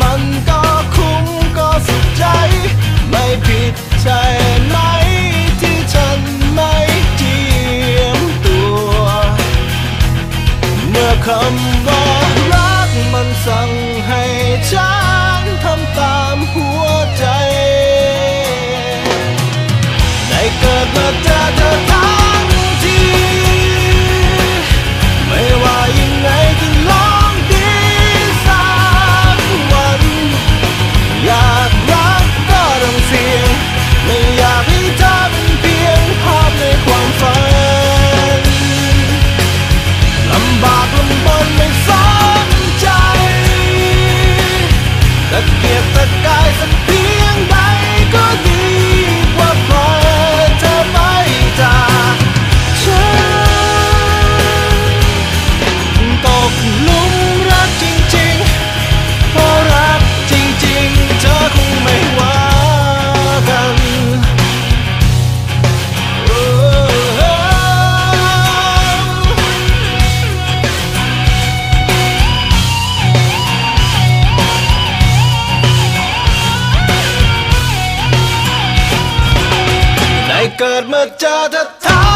มันก็คุ้มก็สุขใจ ไม่ผิดใช่ไหมที่ฉันไม่เจียมตัว เมื่อคำ kermecah detak